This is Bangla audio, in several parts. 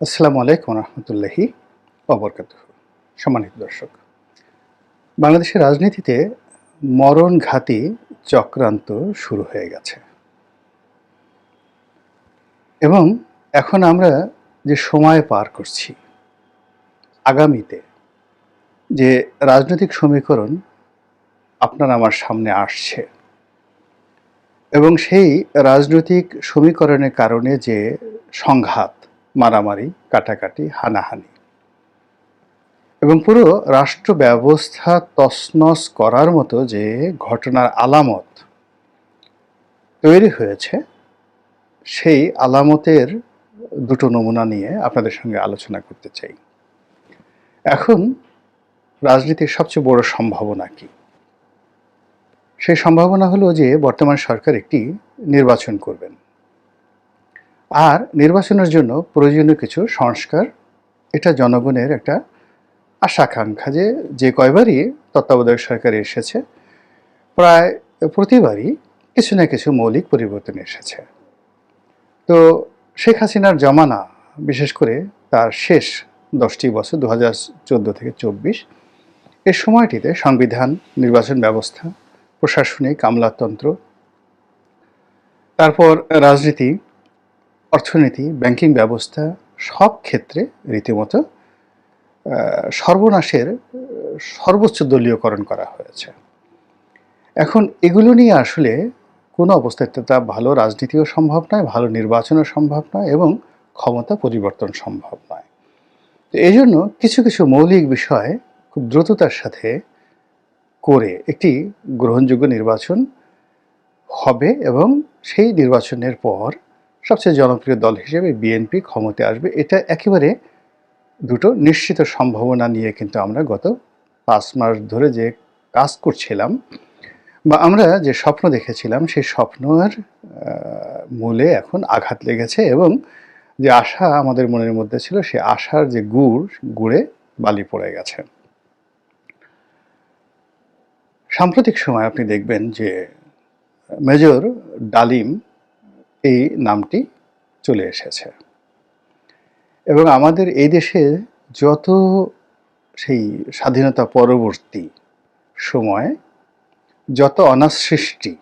আসসালামু আলাইকুম রহমতুল্লাহি অবরকাত সম্মানিত দর্শক, বাংলাদেশের রাজনীতিতে মরণঘাতী চক্রান্ত শুরু হয়ে গেছে। এবং এখন আমরা যে সময় পার করছি, আগামীতে যে রাজনৈতিক সমীকরণ আপনার আমার সামনে আসছে এবং সেই রাজনৈতিক সমীকরণের কারণে যে সংঘাত মারামারি, কাটাকাটি, হানাহানি। এবং পুরো রাষ্ট্র ব্যবস্থা তছনছ করার মতো যে ঘটনার আলামত তৈরি হয়েছে, সেই আলামতের দুটো নমুনা নিয়ে আপনাদের সঙ্গে আলোচনা করতে চাই। এখন রাজনীতির সবচেয়ে বড় সম্ভাবনা কি? সেই সম্ভাবনা হলো যে বর্তমান সরকার একটি নির্বাচন করবেন। আর নির্বাচনের জন্য প্রয়োজনীয় কিছু সংস্কার, এটা জনগণের একটা আশাকাঙ্ক্ষা যে যে কয়বারই তত্ত্বাবধায়ক সরকার এসেছে, প্রায় প্রতিবারই কিছু না কিছু মৌলিক পরিবর্তন এসেছে। তো শেখ হাসিনার জমানা, বিশেষ করে তার শেষ দশটি বছর দু হাজার চোদ্দ থেকে চব্বিশ এর সময়টিতে সংবিধান, নির্বাচন ব্যবস্থা, প্রশাসনিক, আমলাতন্ত্র, তারপর রাজনীতি অর্থনীতি, ব্যাংকিং ব্যবস্থা সব ক্ষেত্রে রীতিমতো সর্বনাশের সর্বোচ্চ দলীয়করণ করা হয়েছে। এখন এগুলো নিয়ে আসলে কোনো অবস্থায় তা ভালো রাজনীতিও সম্ভব নয়, ভালো নির্বাচনও সম্ভব নয় এবং ক্ষমতা পরিবর্তন সম্ভব নয়। তো এই জন্য কিছু কিছু মৌলিক বিষয় খুব দ্রুততার সাথে করে একটি গ্রহণযোগ্য নির্বাচন হবে এবং সেই নির্বাচনের পর সবচেয়ে জনপ্রিয় দল হিসেবে বিএনপি ক্ষমতায় আসবে। এটা একেবারে দুটো নিশ্চিত সম্ভাবনা নিয়ে কিন্তু আমরা গত পাঁচ মাস ধরে যে কাজ করছিলাম বা আমরা যে স্বপ্ন দেখেছিলাম, সেই স্বপ্নের মূলে এখন আঘাত লেগেছে এবং যে আশা আমাদের মনের মধ্যে ছিল, সে আশার যে গুড়, গুড়ে বালি পড়ে গেছে। সাম্প্রতিক সময় আপনি দেখবেন যে মেজর ডালিম এই নামটি চলে এসেছে। এবং আমাদের এই দেশে যত সেই স্বাধীনতা পরবর্তী সময় যত অনাথ সৃষ্টি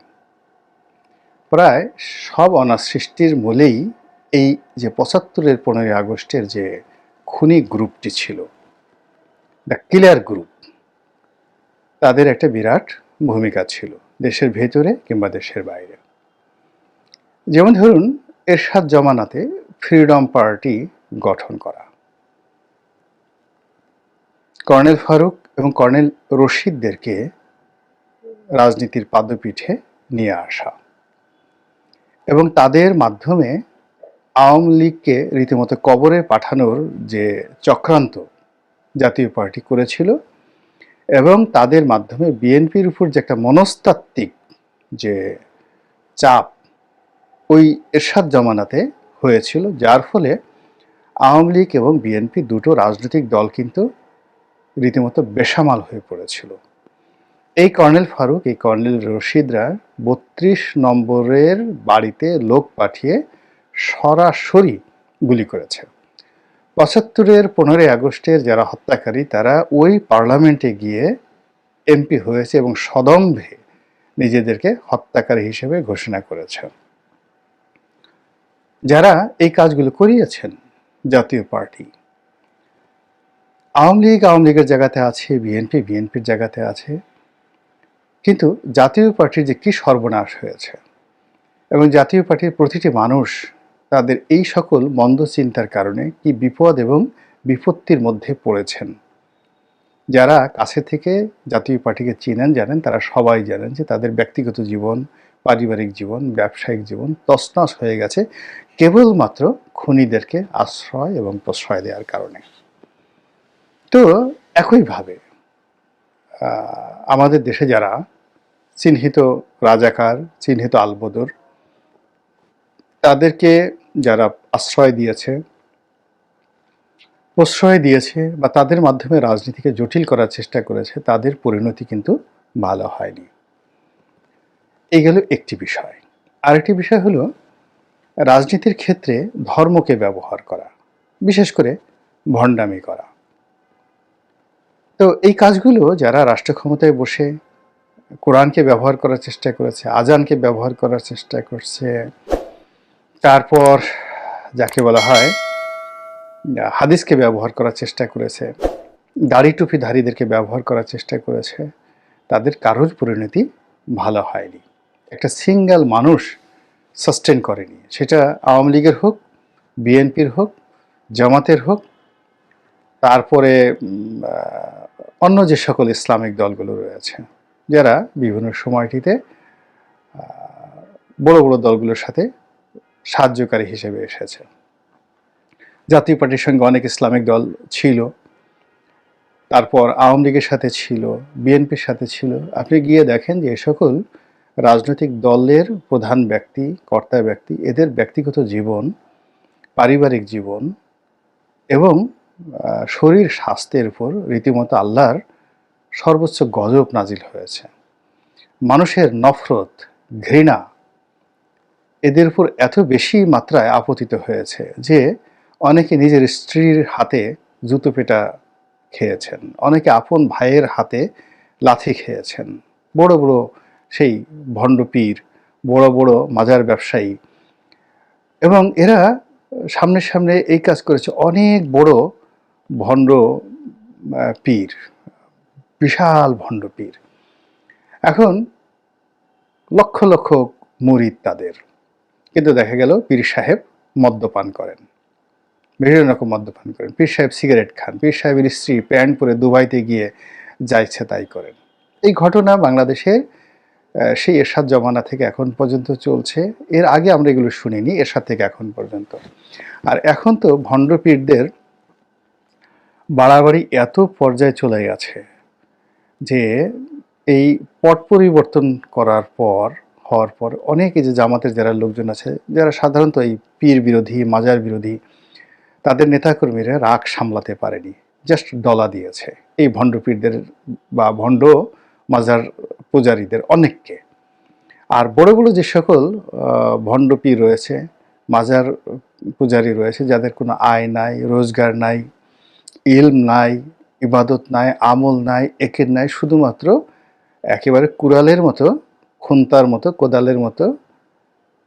প্রায় সব অনাথ সৃষ্টির মূলেই এই যে পঁচাত্তরের পনেরোই আগস্টের যে খুনি গ্রুপটি ছিল, দ্য কিলার গ্রুপ, তাদের একটা বিরাট ভূমিকা ছিল দেশের ভেতরে কিংবা দেশের বাইরে। যেমন ধরুন, এরশাদ জমানাতে ফ্রিডম পার্টি গঠন করা। কর্নেল ফারুক এবং কর্নেল রশিদদেরকে রাজনীতির পাদপীঠে নিয়ে আসা এবং তাদের মাধ্যমে আওয়ামী লীগকে রীতিমতো কবরে পাঠানোর যে চক্রান্ত জাতীয় পার্টি করেছিল এবং তাদের মাধ্যমে বিএনপির উপর যে একটা মনস্তাত্ত্বিক যে চাপ ওই এরশাদ জমানাতে হয়েছিল, যার ফলে আওয়ামী লীগ এবং বিএনপি দুটো রাজনৈতিক দল কিন্তু রীতিমতো বেসামাল হয়ে পড়েছিল। এই কর্নেল ফারুক, এই কর্নেল রশিদরা বত্রিশ নম্বরের বাড়িতে লোক পাঠিয়ে সরাসরি গুলি করেছে। পঁচাত্তরের পনেরোই আগস্টের যারা হত্যাকারী, তারা ওই পার্লামেন্টে গিয়ে এমপি হয়েছে এবং সদম্ভে নিজেদেরকে হত্যাকারী হিসেবে ঘোষণা করেছে। যারা এই কাজগুলো করিয়েছেন জাতীয় পার্টি। আওয়ামী লীগ আওয়ামী লীগের জায়গাতে আছে, বিএনপি বিএনপির জায়গাতে আছে। কিন্তু জাতীয় পার্টির যে কি সর্বনাশ হয়েছে এবং জাতীয় পার্টির প্রতিটি মানুষ তাদের এই সকল মন্দ চিন্তার কারণে কি বিপদ এবং বিপত্তির মধ্যে পড়েছেন? যারা কাছে থেকে জাতীয় পার্টিকে চিনেন জানেন, তারা সবাই জানেন যে তাদের ব্যক্তিগত জীবন পারিবারিক জীবন, ব্যবসায়িক জীবন তছনছ হয়ে গেছে কেবলমাত্র খুনিদেরকে আশ্রয় এবং প্রশ্রয় দেওয়ার কারণে। তো একইভাবে আমাদের দেশে যারা চিহ্নিত রাজাকার, চিহ্নিত আলবদর, তাদেরকে যারা আশ্রয় দিয়েছে, প্রশ্রয় দিয়েছে বা তাদের মাধ্যমে রাজনীতিকে জটিল করার চেষ্টা করেছে, তাদের পরিণতি কিন্তু ভালো হয়নি। এই গেল একটি বিষয়। আরেকটি বিষয় হলো, রাজনীতির ক্ষেত্রে ধর্মকে ব্যবহার করা, বিশেষ করে ভণ্ডামি করা। তো এই কাজগুলো যারা রাষ্ট্র ক্ষমতায় বসে কোরআনকে ব্যবহার করার চেষ্টা করেছে আজানকে ব্যবহার করার চেষ্টা করছে, তারপর যাকে বলা হয়, হাদিসকে ব্যবহার করার চেষ্টা করেছে, দাড়ি টুপিধারীদেরকে ব্যবহার করার চেষ্টা করেছে, তাদের কারোর পরিণতি ভালো হয়নি। একটা সিঙ্গেল মানুষ সাস্টেন করেনি। সেটা আওয়ামী লীগের হোক, বিএনপির হোক, জামাতের হোক, তারপরে অন্য যে সকল ইসলামিক দলগুলো রয়েছে, যারা বিভিন্ন সময়টিতে বড় বড় দলগুলোর সাথে সাহায্যকারী হিসেবে এসেছে। জাতীয় পার্টির সঙ্গে অনেক ইসলামিক দল ছিল, তারপর আওয়ামী লীগের সাথে ছিল, বিএনপির সাথে ছিল। আপনি গিয়ে দেখেন যে সকল রাজনৈতিক দলের প্রধান ব্যক্তি, কর্তা ব্যক্তি, এদের ব্যক্তিগত জীবন, পারিবারিক জীবন এবং শরীর স্বাস্থ্যের উপর রীতিমতো আল্লাহর সর্বোচ্চ গজব নাজিল হয়েছে। মানুষের নফরত, ঘৃণা এদের উপর এত বেশি মাত্রায় আপতিত হয়েছে যে অনেকে নিজের স্ত্রীর হাতে জুতো পেটা খেয়েছেন, অনেকে আপন ভাইয়ের হাতে লাথি খেয়েছেন, বড় বড় সেই ভণ্ড পীর বড় বড় মাজার ব্যবসায়ী। এবং এরা সামনে সামনে এই কাজ করেছে অনেক বড় ভণ্ড পীর বিশাল ভণ্ড পীর। এখন লক্ষ লক্ষ মুরিদ তাদের। কিন্তু দেখা গেল পীর সাহেব মদ্যপান করেন। বিভিন্ন রকম মদ্যপান করেন। পীর সাহেব সিগারেট খান পীর সাহেবের স্ত্রী প্যান্ট পরে দুবাইতে গিয়ে যা ইচ্ছে তাই করেন। এই ঘটনা বাংলাদেশে আহ, সেই এরশাদ জমানা থেকে এখন পর্যন্ত চলছে। এর আগে আমরা এগুলো শুনিনি, এরশাদ থেকে এখন পর্যন্ত। আর এখন তো ভণ্ড পীরদের বাড়াবাড়ি এত পর্যায়ে চলে গেছে যে এই পট পরিবর্তন করার পর, হওয়ার পর অনেকে যে জামাতের যারা লোকজন আছে, যারা সাধারণত এই পীর বিরোধী, মাজার বিরোধী, তাদের নেতাকর্মীরা রাগ সামলাতে পারেনি জাস্ট ডলা দিয়েছে। এই ভণ্ড পীরদের বা ভণ্ড মাজার পূজারীদের অনেককে। আর বড় বড় যে সকল ভণ্ডপি রয়েছে, মাজার পূজারী রয়েছে, যাদের কোনো আয় নাই, রোজগার নাই, ইলম নাই, ইবাদত নাই, আমল নাই, একের নাই, শুধুমাত্র একেবারে কুড়ালের মতো, খুন্তার মতো, কোদালের মতো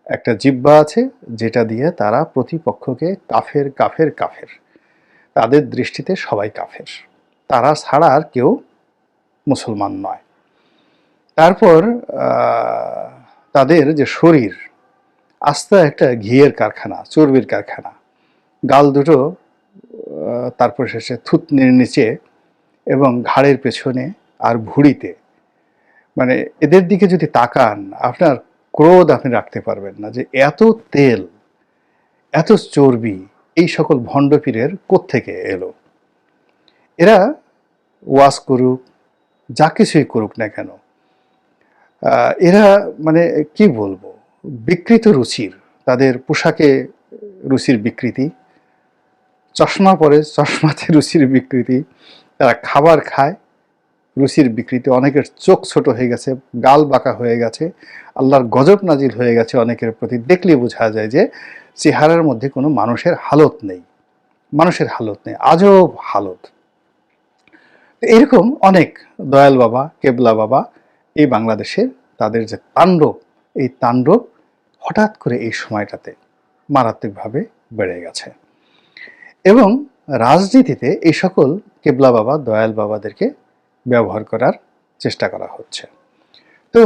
একটা জিব্বা আছে, যেটা দিয়ে তারা প্রতিপক্ষকে কাফের কাফের কাফের। তাদের দৃষ্টিতে সবাই কাফের। তারা ছাড়া আর কেউ মুসলমান নয়। তারপর তাদের যে শরীর, আস্তে একটা ঘিয়ের কারখানা, চর্বির কারখানা। গাল দুটো তারপর শেষে থুতনির নিচে এবং ঘাড়ের পেছনে আর ভুঁড়িতে। মানে এদের দিকে যদি তাকান, আপনার ক্রোধ আপনি রাখতে পারবেন না যে এত তেল, এত চর্বি, এই সকল ভণ্ডপীরের কোত্থেকে এলো? এরা ওয়াশ করুক, যা কিছুই করুক না কেন এরা মানে কি বলব, বিকৃত রুচির, তাদের পোশাকে রুচির বিকৃতি, চশমা পরে চশমাতে রুচির বিকৃতি, তারা খাবার খায়, রুচির বিকৃতি, অনেকের চোখ ছোট হয়ে গেছে, গাল বাঁকা হয়ে গেছে, আল্লাহর গজব নাজিল হয়ে গেছে অনেকের প্রতি। দেখলে বোঝা যায় যে চেহারার মধ্যে কোনো মানুষের হালত নেই, মানুষের হালত নেই, আজব হালত। এরকম অনেক দয়াল বাবা, কেবলা বাবা এই বাংলাদেশের তাদের যে তাণ্ডব, এই তাণ্ডব হঠাৎ করে এই সময়টাতে মারাত্মকভাবে বেড়ে গেছে। এবং রাজনীতিতে এই সকল কেবলা বাবা, দয়াল বাবাদেরকে ব্যবহার করার চেষ্টা করা হচ্ছে। তো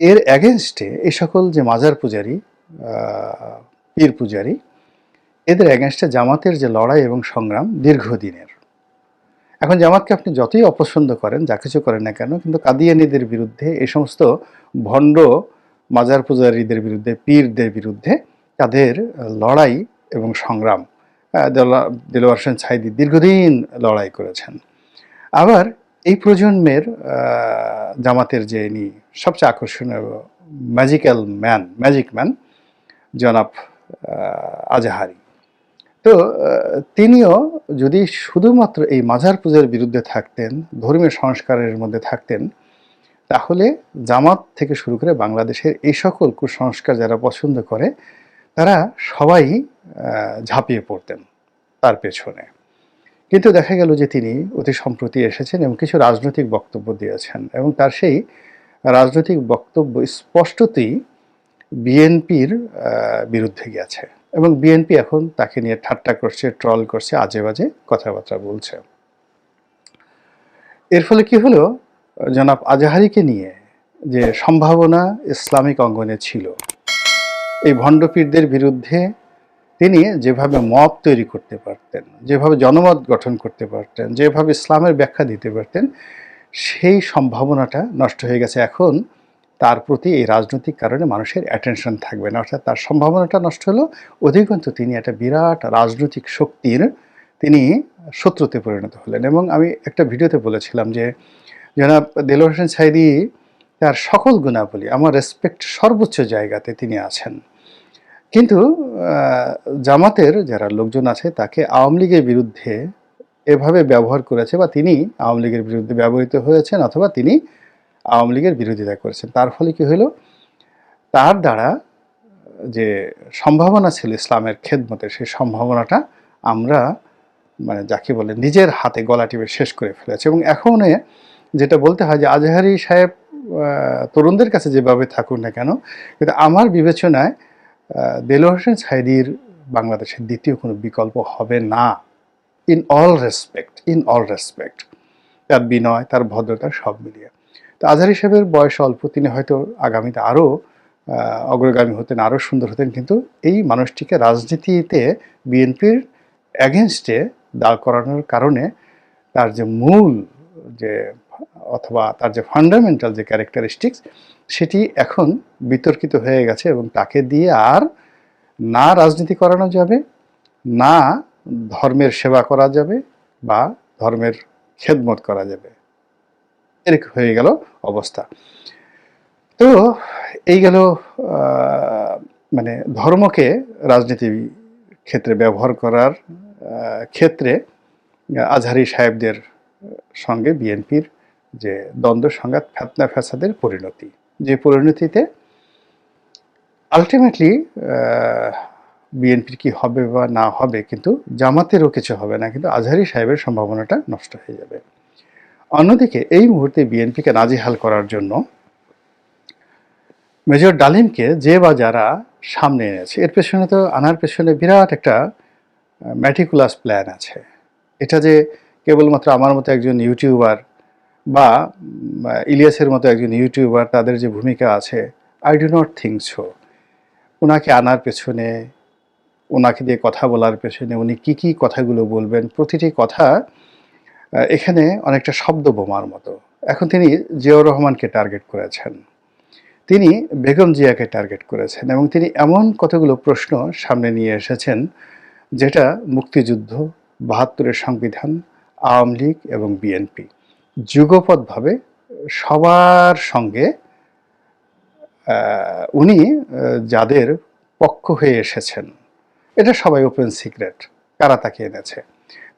এর অ্যাগেনস্টে এই সকল যে মাজার পূজারি পীর পূজারী, এদের অ্যাগেনস্টে জামাতের যে লড়াই এবং সংগ্রাম দীর্ঘদিনের। এখন জামাতকে আপনি যতই অপছন্দ করেন যা কিছু করেন না কেন কিন্তু কাদিয়ানিদের বিরুদ্ধে এই সমস্ত ভণ্ড মাজার পূজারীদের বিরুদ্ধে পীরদের বিরুদ্ধে তাদের লড়াই এবং সংগ্রাম আহ, দেলা- দেলোয়ার হোসেন ছাইদি দীর্ঘদিন লড়াই করেছেন। আবার এই প্রজন্মের জামাতের যে ইনি সবচেয়ে আকর্ষণীয় ম্যাজিক্যাল ম্যান ম্যাজিক ম্যান জনাব আজাহারি। তো তিনিও যদি শুধুমাত্র এই মাজার পূজার বিরুদ্ধে থাকতেন, ধর্মীয় সংস্কারের মধ্যে থাকতেন, তাহলে জামাত থেকে শুরু করে বাংলাদেশের এই সকল কুসংস্কার যারা পছন্দ করে, তারা সবাই ঝাঁপিয়ে পড়তেন তার পেছনে। কিন্তু দেখা গেল যে তিনি অতি সম্প্রতি এসেছেন এবং কিছু রাজনৈতিক বক্তব্য দিয়েছেন এবং তার সেই রাজনৈতিক বক্তব্য স্পষ্টতই বিএনপির বিরুদ্ধে গেছে এবং বিএনপি এখন তাকে নিয়ে ঠাট্টা করছে, ট্রল করছে আজে বাজে কথাবার্তা বলছে। এর ফলে কি হলো? জনাব আজাহারিকে নিয়ে যে সম্ভাবনা ইসলামিক অঙ্গনে ছিল, এই ভণ্ডপীরদের বিরুদ্ধে তিনি যেভাবে মত তৈরি করতে পারতেন, যেভাবে জনমত গঠন করতে পারতেন, যেভাবে ইসলামের ব্যাখ্যা দিতে পারতেন, সেই সম্ভাবনাটা নষ্ট হয়ে গেছে। এখন তার প্রতি এই রাজনৈতিক কারণে মানুষের অ্যাটেনশন থাকবে না। অর্থাৎ তার সম্ভাবনাটা নষ্ট হলো। অধিকন্তু তিনি একটা বিরাট রাজনৈতিক শক্তির তিনি শত্রুতে পরিণত হলেন। এবং আমি একটা ভিডিওতে বলেছিলাম যে, জনাব দেলোয়ার হোসেন সাইদি তার সকল গুণাবলী, আমার রেসপেক্ট সর্বোচ্চ জায়গাতে তিনি আছেন। কিন্তু জামাতের যারা লোকজন আছে, তাকে আওয়ামী লীগের বিরুদ্ধে এভাবে ব্যবহার করেছে বা তিনি আওয়ামী লীগের বিরুদ্ধে ব্যবহৃত হয়েছেন অথবা তিনি আওয়ামী লীগের বিরোধিতা করেছেন। তার ফলে কি হলো তার দ্বারা যে সম্ভাবনা ছিল ইসলামের খেদমতের সেই সম্ভাবনাটা আমরা মানে যাকে বলে, নিজের হাতে গলা টিপে শেষ করে ফেলেছে। এবং এখন যেটা বলতে হয় যে আজহারি সাহেব তরুণদের কাছে যেভাবে থাকুন না কেন, কিন্তু আমার বিবেচনায় দেলোয়ার হোসেন সাইদির বাংলাদেশের দ্বিতীয় কোনো বিকল্প হবে না। In all respect, in all respect. তার বিনয়, তার ভদ্রতা সব মিলিয়ে। তো আজহার হিসেবের বয়স অল্প, তিনি হয়তো আগামীতে আরও অগ্রগামী হতেন আরও সুন্দর হতেন, কিন্তু এই মানুষটিকে রাজনীতিতে বিএনপির অ্যাগেনস্টে দাঁড় করানোর কারণে তার যে মূল যে, অথবা তার যে ফান্ডামেন্টাল যে ক্যারেক্টারিস্টিক্স সেটি এখন বিতর্কিত হয়ে গেছে এবং তাকে দিয়ে আর না রাজনীতি করানো যাবে, না ধর্মের সেবা করা যাবে বা ধর্মের খেদমত করা যাবে। এরকম হয়ে গেল অবস্থা। তো এই গেল মানে ধর্মকে রাজনীতি ক্ষেত্রে ব্যবহার করার ক্ষেত্রে আজহারি সাহেবদের সঙ্গে বিএনপির যে দ্বন্দ্ব সংঘাত ফ্যাতনা ফ্যাসাদের পরিণতি। যে পরিণতিতে আলটিমেটলি বিএনপির কি হবে বা না হবে, কিন্তু জামাতেরও কিছু হবে না, কিন্তু আজহারি সাহেবের সম্ভাবনাটা নষ্ট হয়ে যাবে। অন্যদিকে, এই মুহূর্তে বিএনপিকে নাজিহাল করার জন্য মেজর ডালিমকে যে বা যারা সামনে এনেছে, এর পেছনে তো, আনার পেছনে বিরাট একটা ম্যাটিকুলাস প্ল্যান আছে। এটা যে কেবলমাত্র আমার মতো একজন ইউটিউবার বা ইলিয়াসের মতো একজন ইউটিউবার তাদের যে ভূমিকা আছে I do not think so ওনাকে আনার পেছনে ওনাকে দিয়ে কথা বলার পেছনে, উনি কি কি কথাগুলো বলবেন, প্রতিটি কথা এখানে অনেকটা শব্দ বোমার মতো। এখন তিনি জিয়াউর রহমানকে টার্গেট করেছেন। তিনি বেগম জিয়াকে টার্গেট করেছেন এবং তিনি এমন কতগুলো প্রশ্ন সামনে নিয়ে এসেছেন, যেটা মুক্তিযুদ্ধ, বাহাত্তরের সংবিধান, আওয়ামী লীগ এবং বিএনপি যুগপৎভাবে সবার সঙ্গে উনি যাদের পক্ষ হয়ে এসেছেন। এটা সবাই ওপেন সিক্রেট কারা তাকে এনেছে?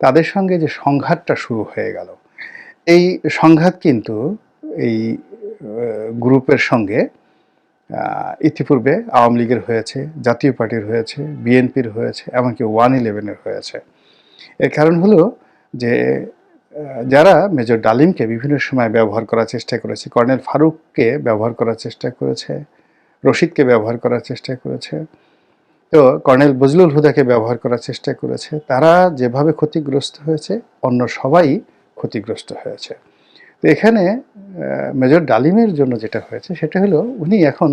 তাদের সঙ্গে যে সংঘাতটা শুরু হয়ে গেল। এই সংঘাত কিন্তু এই গ্রুপের সঙ্গে ইতিপূর্বে আওয়ামী লীগের হয়েছে, জাতীয় পার্টির হয়েছে, বিএনপির হয়েছে, এমনকি ওয়ান ইলেভেনের হয়েছে। এর কারণ হলো যে যারা মেজর ডালিমকে বিভিন্ন সময় ব্যবহার করার চেষ্টা করেছে, কর্নেল ফারুককে ব্যবহার করার চেষ্টা করেছে, রশিদকে ব্যবহার করার চেষ্টা করেছে তো কর্নেল বজলুল হুদাকে ব্যবহার করার চেষ্টা করেছে। তারা যেভাবে ক্ষতিগ্রস্ত হয়েছে, অন্য সবাই ক্ষতিগ্রস্ত হয়েছে। তো এখানে মেজর ডালিমের জন্য যেটা হয়েছে, সেটা হলো উনি এখন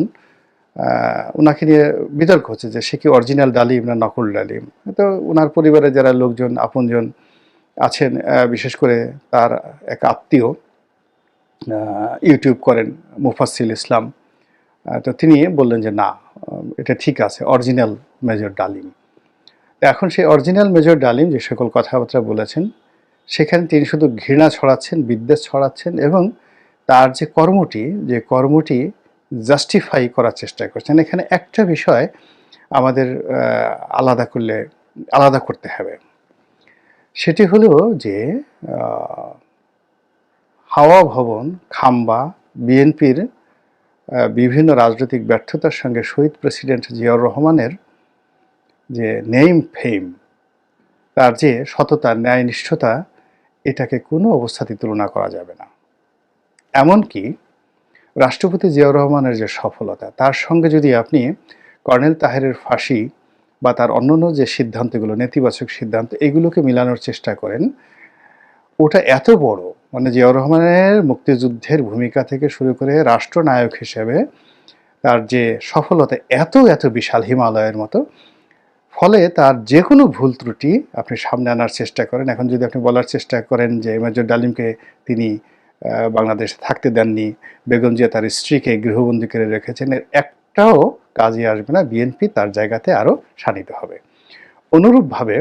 ওনাকে নিয়ে বিতর্ক হচ্ছে যে সে কি অরিজিনাল ডালিম না নকল ডালিম? তো ওনার পরিবারের যারা লোকজন, আপনজন আছেন বিশেষ করে তার এক আত্মীয় ইউটিউব করেন মুফাসিল ইসলাম। তো তিনি বললেন যে না, এটা ঠিক আছে, অরিজিনাল মেজর ডালিম। এখন সেই অরিজিনাল মেজর ডালিম যে সকল কথাবার্তা বলেছেন, সেখানে তিনি শুধু ঘৃণা ছড়াচ্ছেন, বিদ্বেষ ছড়াচ্ছেন এবং তার যে কর্মটি যে কর্মটি জাস্টিফাই করার চেষ্টা করছেন। এখানে একটা বিষয় আমাদের আলাদা করলে, আলাদা করতে হবে। সেটি হলো যে হাওয়া ভবন, খাম্বা, বিএনপির বিভিন্ন রাজনৈতিক ব্যর্থতার সঙ্গে শহীদ প্রেসিডেন্ট জিয়াউর রহমানের যে নেইম ফেম তার যে সততা ন্যায়নিষ্ঠতা এটাকে কোনো অবস্থাতে তুলনা করা যাবে না। এমনকি রাষ্ট্রপতি জিয়াউর রহমানের যে সফলতা, তার সঙ্গে যদি আপনি কর্নেল তাহেরের ফাঁসি বা তার অন্যান্য যে সিদ্ধান্তগুলো, নেতিবাচক সিদ্ধান্ত, এগুলোকে মিলানোর চেষ্টা করেন, ওটা এত বড় মানে জিয়াউর রহমানের মুক্তিযুদ্ধের ভূমিকা থেকে শুরু করে রাষ্ট্রনায়ক হিসেবে তার যে সফলতা, এত এত বিশাল হিমালয়ের মতো ফলে তার যে কোনো ভুল ত্রুটি আপনি সামনে আনার চেষ্টা করেন। এখন যদি আপনি বলার চেষ্টা করেন যে মেজর ডালিমকে তিনি বাংলাদেশে থাকতে দেননি, বেগম জিয়া তার স্ত্রীকে গৃহবন্দী করে রেখেছেন, এর একটাও কাজে আসবে না, বিএনপি তার জায়গাতে আরও শানিত হবে। অনুরূপভাবে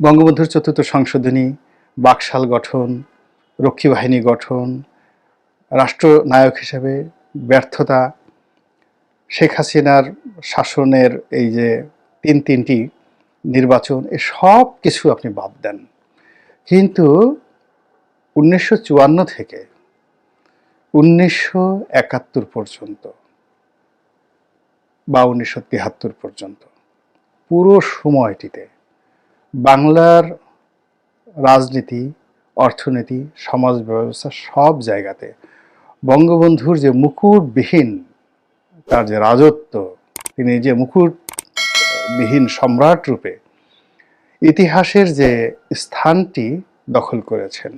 বঙ্গবন্ধুর চতুর্থ সংশোধনী, বাকশাল গঠন, রক্ষী বাহিনী গঠন, রাষ্ট্রনায়ক হিসেবে ব্যর্থতা, শেখ হাসিনার শাসনের এই যে তিন তিনটি নির্বাচন, এ সব কিছু আপনি বাদ দেন। কিন্তু উনিশশো চুয়ান্ন থেকে উনিশশো একাত্তর পর্যন্ত বা উনিশশো তিয়াত্তর পর্যন্ত পুরো সময়টিতে বাংলার রাজনীতি, অর্থনীতি, সমাজ ব্যবস্থা সব জায়গাতে বঙ্গবন্ধুর যে মুকুটবিহীন তার যে রাজত্ব, তিনি যে মুকুটবিহীন সম্রাট রূপে ইতিহাসের যে স্থানটি দখল করেছেন,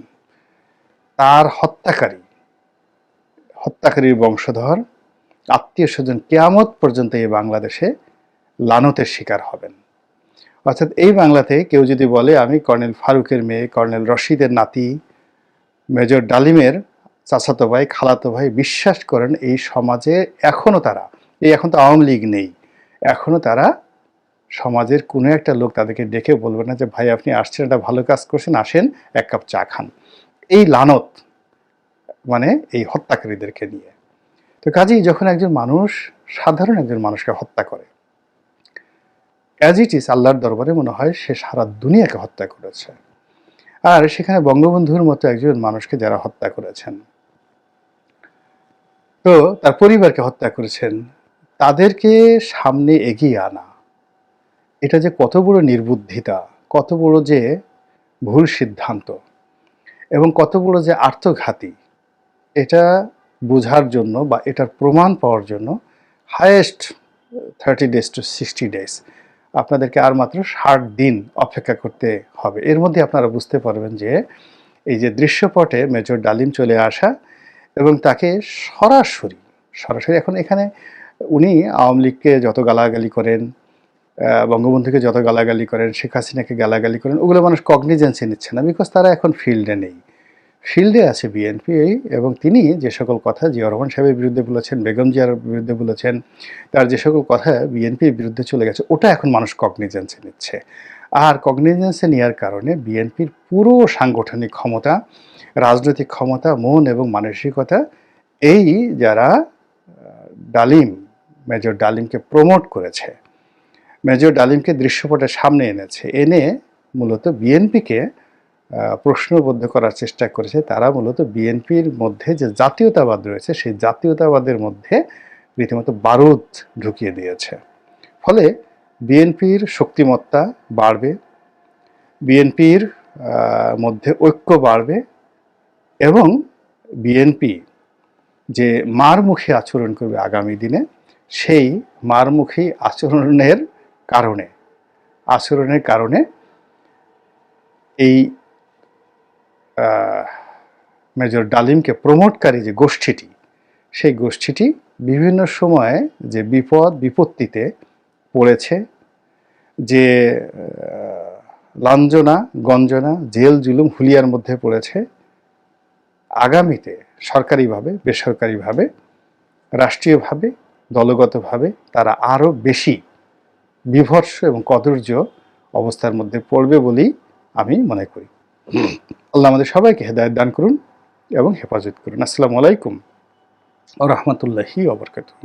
তার হত্যাকারী, হত্যাকারীর বংশধর, আত্মীয় স্বজন কেয়ামত পর্যন্ত এই বাংলাদেশে লানতের শিকার হবেন। অর্থাৎ এই বাংলাতে কেউ যদি বলে, আমি কর্নেল ফারুকের মেয়ে, কর্নেল রশিদের নাতি, মেজর ডালিমের চাচাতো ভাই, খালাতো ভাই বিশ্বাস করেন, এই সমাজে এখনও তারা, এই এখন তো আওয়ামী লীগ নেই, এখনও তারা সমাজের কোনো একটা লোক তাদেরকে ডেকে বলবে না যে, ভাই, আপনি আসছেন, একটা ভালো কাজ করছেন, আসেন, এক কাপ চা খান। এই লানত মানে এই হত্যাকারীদেরকে নিয়ে। তো কাজেই যখন একজন মানুষ, সাধারণ একজন মানুষকে হত্যা করে অ্যাজ ইট ইজ আল্লাহর দরবারে মনে হয় সে সারা দুনিয়াকে হত্যা করেছে। আর সেখানে বঙ্গবন্ধুর মতো একজন মানুষকে যারা হত্যা করেছেন, তো তার পরিবারকে হত্যা করেছেন, তাদেরকে সামনে এগিয়ে আনা এটা যে কত বড় নির্বুদ্ধিতা, কত বড় যে ভুল সিদ্ধান্ত এবং কত বড় যে আর্থঘাতী, এটা বোঝার জন্য বা এটার প্রমাণ পাওয়ার জন্য highest thirty days to sixty days আপনাদেরকে আর মাত্র ষাট দিন অপেক্ষা করতে হবে। এর মধ্যে আপনারা বুঝতে পারবেন যে এই যে দৃশ্যপটে মেজর ডালিম চলে আসা এবং তাকে সরাসরি সরাসরি এখন এখানে উনি আওয়ামী লীগকে যত গালাগালি করেন বঙ্গবন্ধুকে যত গালাগালি করেন, শেখ হাসিনাকে গালাগালি করেন, ওগুলো মানুষ কগনিজেন্সি নিচ্ছে না বিকজ তারা এখন ফিল্ডে নেই। ফিল্ডে আছে বিএনপি এবং তিনি যে সকল কথা জিয়া রহমান সাহেবের বিরুদ্ধে বলেছেন, বেগম জিয়ার বিরুদ্ধে বলেছেন, তার যে সকল কথা বিএনপির বিরুদ্ধে চলে গেছে, ওটা এখন মানুষ কগনিজেন্সে নিচ্ছে। আর কগনিজেন্সে নেওয়ার কারণে বিএনপির পুরো সাংগঠনিক ক্ষমতা, রাজনৈতিক ক্ষমতা, মন এবং মানসিকতা, এই যারা ডালিম, মেজর ডালিমকে প্রমোট করেছে মেজর ডালিমকে দৃশ্যপটের সামনে এনেছে। এনে মূলত বিএনপিকে প্রশ্নবদ্ধ করার চেষ্টা করেছে। তারা মূলত বিএনপির মধ্যে যে জাতীয়তাবাদ রয়েছে, সেই জাতীয়তাবাদের মধ্যে রীতিমতো বারুদ ঢুকিয়ে দিয়েছে। ফলে বিএনপির শক্তিমত্তা বাড়বে, বিএনপির মধ্যে ঐক্য বাড়বে এবং বিএনপি যে মারমুখী আচরণ করবে আগামী দিনে, সেই মারমুখী আচরণের কারণে, আচরণের কারণে এই মেজর ডালিমকে প্রমোটকারী যে গোষ্ঠীটি, সেই গোষ্ঠীটি বিভিন্ন সময়ে যে বিপদ, বিপত্তিতে পড়েছে, যে লাঞ্জনা গঞ্জনা, জেল, জুলুম, হুলিয়ার মধ্যে পড়েছে, আগামীতে সরকারিভাবে, বেসরকারিভাবে, রাষ্ট্রীয়ভাবে, দলগতভাবে তারা আরও বেশি বিভৎস এবং কদর্য অবস্থার মধ্যে পড়বে বলেই আমি মনে করি। আল্লাহ আমাদের সবাইকে হেদায়ত দান করুন এবং হেফাজত করুন। আসসালামু আলাইকুম ও রহমতুল্লাহি ওবরকাতুহ